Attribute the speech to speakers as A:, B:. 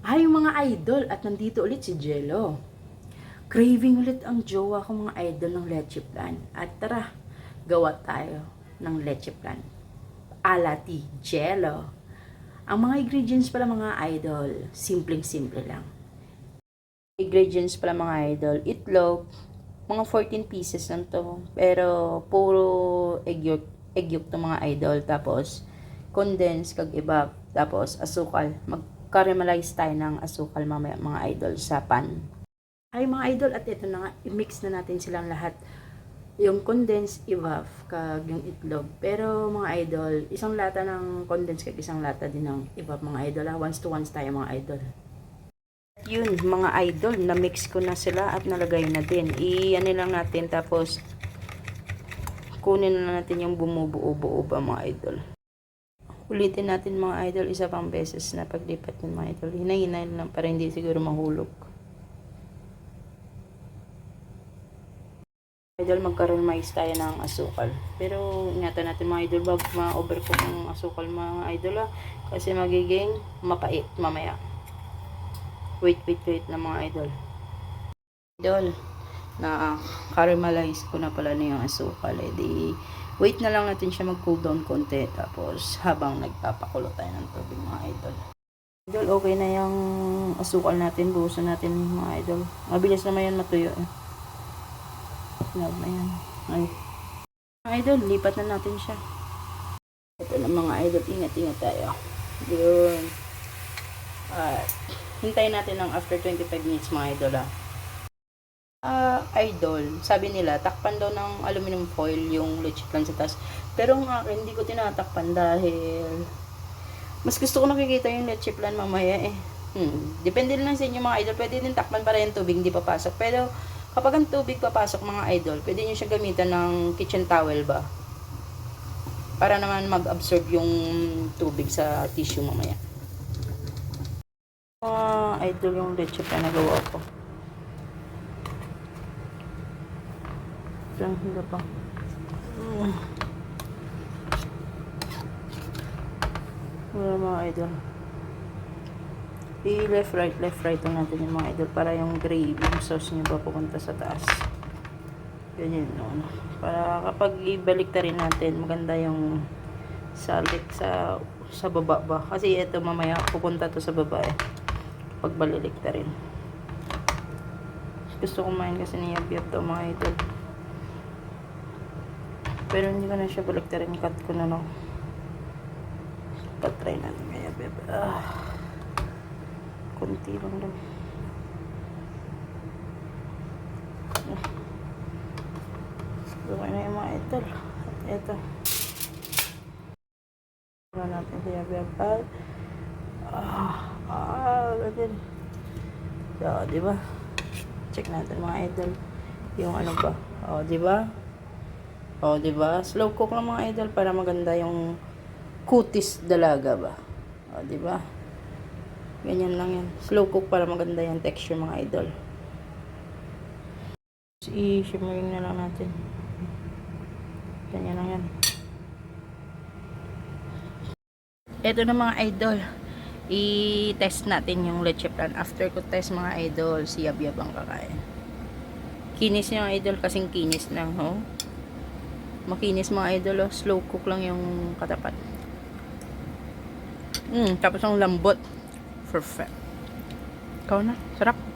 A: Ay, mga idol, at nandito ulit si Jello. Craving ulit ang jowa ko mga idol ng leche plan. At tara, gawa tayo ng leche plan. Alati Jello. Ang mga ingredients pala mga idol, simpleng-simple lang. Ingredients pala mga idol, itlog, mga 14 pieces lang to. Pero puro egg yolk, egg yolk to mga idol. Tapos, condensed kag iba. Tapos, asukal. Mag-caramelize tayo ng asukal mamaya mga idol sa pan. Ay mga idol, at ito na nga, i-mix na natin silang lahat. Yung condensed evap kag yung itlog. Pero mga idol, isang lata ng condensed kag isang lata din ng evap mga idol. Ha? Once to once tayo mga idol. Yun, mga idol, na-mix ko na sila at nalagay na din. I-ano lang natin, tapos kunin na natin yung bumubuo-buo ba mga idol. Ulitin natin mga idol, isa pang beses na paglipat ng mga idol. Hinay-hinay lang para hindi siguro mahulog. Idol, mag-caramelize tayo ng asukal. Pero ingatan natin mga idol, bag ma-overcook ng asukal mga idol ha. Kasi magiging mapait mamaya. Wait, wait, wait na mga idol. Idol, na caramelize ko na pala na yung asukal. Eh, di, wait na lang natin siya mag-cool down konti. Tapos, habang nagpapakulo tayo ng tubig mga idol. Idol, okay na yung asukal natin. Buhusan natin mga idol. Mabilis naman yan matuyo. Eh. Love na yan. Ay. Mga idol, lipat na natin siya. Ito na mga idol, ingat-ingat tayo. Yun. At, hintayin natin ng after 25 minutes mga idol ah. Ah, idol, sabi nila, takpan daw ng aluminum foil yung leche plan sa taas. Pero ang akin, hindi ko tinatakpan dahil mas gusto ko nakikita yung leche plan mamaya eh. Hmm. Depende lang sa inyo mga idol. Pwede din takpan para yung tubig hindi papasok. Pero kapag ang tubig papasok mga idol, pwede nyo siya gamitan ng kitchen towel ba? Para naman mag-absorb yung tubig sa tissue mamaya. Mga idol yung leche na gawa ko. Diyan, hindi pa. Mm. Wala mga idol. I-left right, left right lang natin yung mga idol para yung gravy, yung sauce nyo ba pupunta sa taas. Ganyan, no. Para kapag ibalik ta rin natin, maganda yung salik sa sa baba ba. Kasi ito mamaya pupunta to sa baba eh. Pag balilik ta rin. Gusto kumain kasi ni Yab Yab to mga idol. Pero hindi ko na siya baliktarin. Cut ko na no. Patry natin kaya bebe. Ah. Kunti lang lang. Okay na yung mga idol. At ito. Ano natin kaya bebe. Ah. Ah. Ganun. So, di ba? Check natin mga idol. Yung ano ba? O, di ba? O, di ba? Slow cook lang mga idol para maganda yung kutis dalaga ba? O, di ba? Ganyan lang yan. Slow cook para maganda yung texture mga idol. I-shimmering na lang natin. Ganyan lang yan. Ito na mga idol. I-test natin yung leche plan. After ko test mga idol, si Yab Yab ang kakain. Kinis yung idol kasing kinis lang, ho. Makinis mga idol, oh. slow cook lang yung katapat. Mm, tapos ang lambot. Perfect. Ikaw na, sarap.